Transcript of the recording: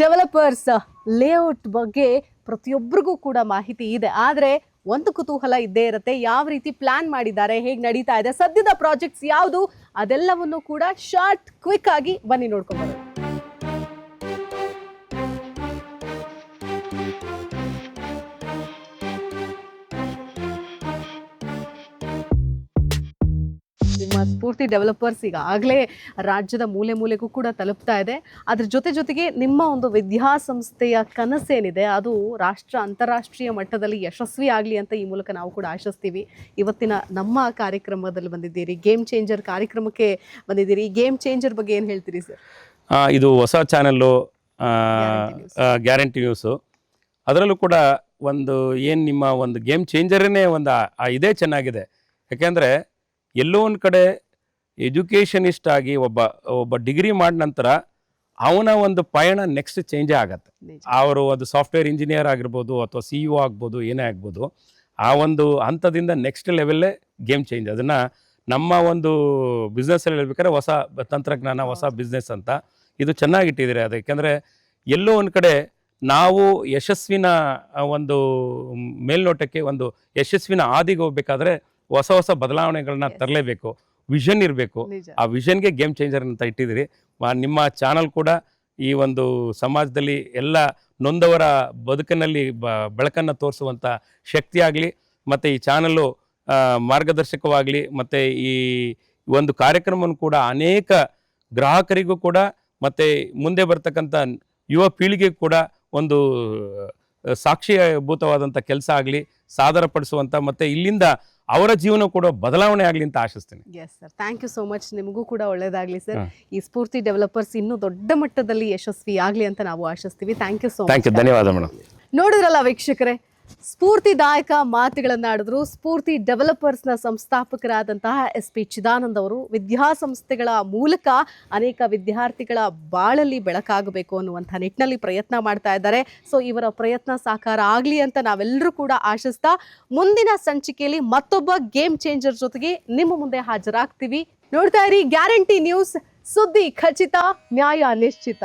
Developers layout ಬಗ್ಗೆ ಪ್ರತಿಯೊಬ್ಬರಿಗೂ ಕೂಡ ಮಾಹಿತಿ ಇದೆ. ಆದರೆ ಒಂದು ಕುತೂಹಲ ಇದ್ದೇ ಇರುತ್ತೆ, ಯಾವ ರೀತಿ ಪ್ಲಾನ್ ಮಾಡಿದ್ದಾರೆ, ಹೇಗೆ ನಡೀತಾ ಇದೆ, ಸದ್ಯದ ಪ್ರಾಜೆಕ್ಟ್ಸ್ ಯಾವುದು, ಅದೆಲ್ಲವನ್ನು ಕೂಡ ಶಾರ್ಟ್ ಕ್ವಿಕ್ ಆಗಿ ಬನ್ನಿ ನೋಡ್ಕೊಂಡು ಸ್ಫೂರ್ತಿ ಡೆವಲಪರ್ಸ್ ಈಗ ಆಗಲೇ ರಾಜ್ಯದ ಮೂಲೆ ಮೂಲೆಗೂ ಕೂಡ ತಲುಪ್ತಾ ಇದೆ. ಅದ್ರ ಜೊತೆ ಜೊತೆಗೆ ನಿಮ್ಮ ಒಂದು ವಿದ್ಯಾಸಂಸ್ಥೆಯ ಕನಸೇನಿದೆ? ಅದು ರಾಷ್ಟ್ರ ಅಂತಾರಾಷ್ಟ್ರೀಯ ಮಟ್ಟದಲ್ಲಿ ಯಶಸ್ವಿ ಆಗಲಿ ಅಂತ ಈ ಮೂಲಕ ನಾವು ಕೂಡ ಆಶಿಸ್ತೀವಿ. ಇವತ್ತಿನ ನಮ್ಮ ಕಾರ್ಯಕ್ರಮದಲ್ಲಿ ಬಂದಿದ್ದೀರಿ. ಗೇಮ್ ಚೇಂಜರ್ ಕಾರ್ಯಕ್ರಮಕ್ಕೆ ಬಂದಿದ್ದೀರಿ. ಗೇಮ್ ಚೇಂಜರ್ ಬಗ್ಗೆ ಏನು ಹೇಳ್ತೀರಿ ಸರ್ ಆ, ಇದು ಹೊಸ ಚಾನಲ್ಲು ಗ್ಯಾರಂಟಿ ನ್ಯೂಸು ಅದರಲ್ಲೂ ಕೂಡ ಒಂದು ಏನು ನಿಮ್ಮ ಒಂದು ಗೇಮ್ ಚೇಂಜರೇ ಒಂದು ಇದೇ ಚೆನ್ನಾಗಿದೆ. ಯಾಕೆಂದರೆ ಎಲ್ಲೋ ಒಂದು ಕಡೆ ಎಜುಕೇಷನಿಸ್ಟ್ ಆಗಿ ಒಬ್ಬ ಒಬ್ಬ ಡಿಗ್ರಿ ಮಾಡಿದ ನಂತರ ಅವನ ಒಂದು ಪಯಣ ನೆಕ್ಸ್ಟ್ ಚೇಂಜೇ ಆಗತ್ತೆ. ಅವರು ಅದು ಸಾಫ್ಟ್ವೇರ್ ಇಂಜಿನಿಯರ್ ಆಗಿರ್ಬೋದು ಅಥವಾ ಸಿ ಇ ಆಗ್ಬೋದು ಏನೇ ಆಗ್ಬೋದು ಆ ಒಂದು ಹಂತದಿಂದ ನೆಕ್ಸ್ಟ್ ಲೆವೆಲ್ಲೇ ಗೇಮ್ ಚೇಂಜ್ ಅದನ್ನು ನಮ್ಮ ಒಂದು ಬಿಸ್ನೆಸ್ಸಲ್ಲಿ ಹೇಳ್ಬೇಕಾದ್ರೆ ಹೊಸ ತಂತ್ರಜ್ಞಾನ ಹೊಸ ಬಿಸ್ನೆಸ್ ಅಂತ ಇದು ಚೆನ್ನಾಗಿಟ್ಟಿದ್ದೀರಿ. ಅದು ಯಾಕೆಂದರೆ ಎಲ್ಲೋ ಒಂದು ಕಡೆ ನಾವು ಯಶಸ್ವಿನ ಒಂದು ಮೇಲ್ನೋಟಕ್ಕೆ ಒಂದು ಯಶಸ್ವಿನ ಹಾದಿಗೆ ಹೋಗ್ಬೇಕಾದ್ರೆ ಹೊಸ ಹೊಸ ಬದಲಾವಣೆಗಳನ್ನ ತರಲೇಬೇಕು. ವಿಷನ್ ಇರಬೇಕು. ಆ ವಿಷನ್ಗೆ ಗೇಮ್ ಚೇಂಜರ್ ಅಂತ ಇಟ್ಟಿದ್ದೀರಿ. ನಿಮ್ಮ ಚಾನಲ್ ಕೂಡ ಈ ಒಂದು ಸಮಾಜದಲ್ಲಿ ಎಲ್ಲ ನೊಂದವರ ಬದುಕಿನಲ್ಲಿ ಬ ಬೆಳಕನ್ನು ತೋರಿಸುವಂಥ ಶಕ್ತಿ ಆಗಲಿ ಮತ್ತು ಈ ಚಾನಲ್ಲು ಮಾರ್ಗದರ್ಶಕವಾಗಲಿ ಮತ್ತು ಈ ಒಂದು ಕಾರ್ಯಕ್ರಮವನ್ನು ಕೂಡ ಅನೇಕ ಗ್ರಾಹಕರಿಗೂ ಕೂಡ ಮತ್ತು ಮುಂದೆ ಬರ್ತಕ್ಕಂಥ ಯುವ ಪೀಳಿಗೆಗೂ ಕೂಡ ಒಂದು ಸಾಕ್ಷಿಭೂತವಾದಂಥ ಕೆಲಸ ಆಗಲಿ ಸಾದರಪಡಿಸುವಂಥ ಮತ್ತು ಇಲ್ಲಿಂದ ಅವರ ಜೀವನ ಕೂಡ ಬದಲಾವಣೆ ಆಗಲಿ ಅಂತ ಆಶಿಸ್ತೇನೆ. Yes sir thank you so much ನಿಮಗೂ ಕೂಡ ಒಳ್ಳೇದಾಗಲಿ ಸರ್ ಈ ಸ್ಫೂರ್ತಿ ಡೆವಲಪರ್ಸ್ ಇನ್ನೂ ದೊಡ್ಡ ಮಟ್ಟದಲ್ಲಿ ಯಶಸ್ವಿ ಆಗಲಿ ಅಂತ ನಾವು ಆಶಿಸ್ತೀವಿ. Thank you so thank you much ಧನ್ಯವಾದ ಮೇಡಮ್ ನೋಡಿದ್ರಲ್ಲ ವೀಕ್ಷಕರೇ ಸ್ಫೂರ್ತಿದಾಯಕ ಮಾತುಗಳನ್ನಾಡಿದ್ರು. ಸ್ಫೂರ್ತಿ ಡೆವಲಪರ್ಸ್ನ ಸಂಸ್ಥಾಪಕರಾದಂತಹ ಎಸ್ ಪಿ ಚಿದಾನಂದ್ ಅವರು. ವಿದ್ಯಾಸಂಸ್ಥೆಗಳ ಮೂಲಕ ಅನೇಕ ವಿದ್ಯಾರ್ಥಿಗಳ ಬಾಳಲ್ಲಿ ಬೆಳಕಾಗಬೇಕು ಅನ್ನುವಂಥ ನಿಟ್ಟಿನಲ್ಲಿ ಪ್ರಯತ್ನ ಮಾಡ್ತಾ ಇದ್ದಾರೆ. ಸೊ, ಇವರ ಪ್ರಯತ್ನ ಸಾಕಾರ ಆಗಲಿ ಅಂತ ನಾವೆಲ್ಲರೂ ಕೂಡ ಆಶಿಸ್ತಾ ಮುಂದಿನ ಸಂಚಿಕೆಯಲ್ಲಿ ಮತ್ತೊಬ್ಬ ಗೇಮ್ ಚೇಂಜರ್ ಜೊತೆಗೆ ನಿಮ್ಮ ಮುಂದೆ ಹಾಜರಾಗ್ತೀವಿ. ನೋಡ್ತಾ ಇರಿ, ಗ್ಯಾರಂಟಿ ನ್ಯೂಸ್ ಸುದ್ದಿ ಖಚಿತ, ನ್ಯಾಯ ನಿಶ್ಚಿತ.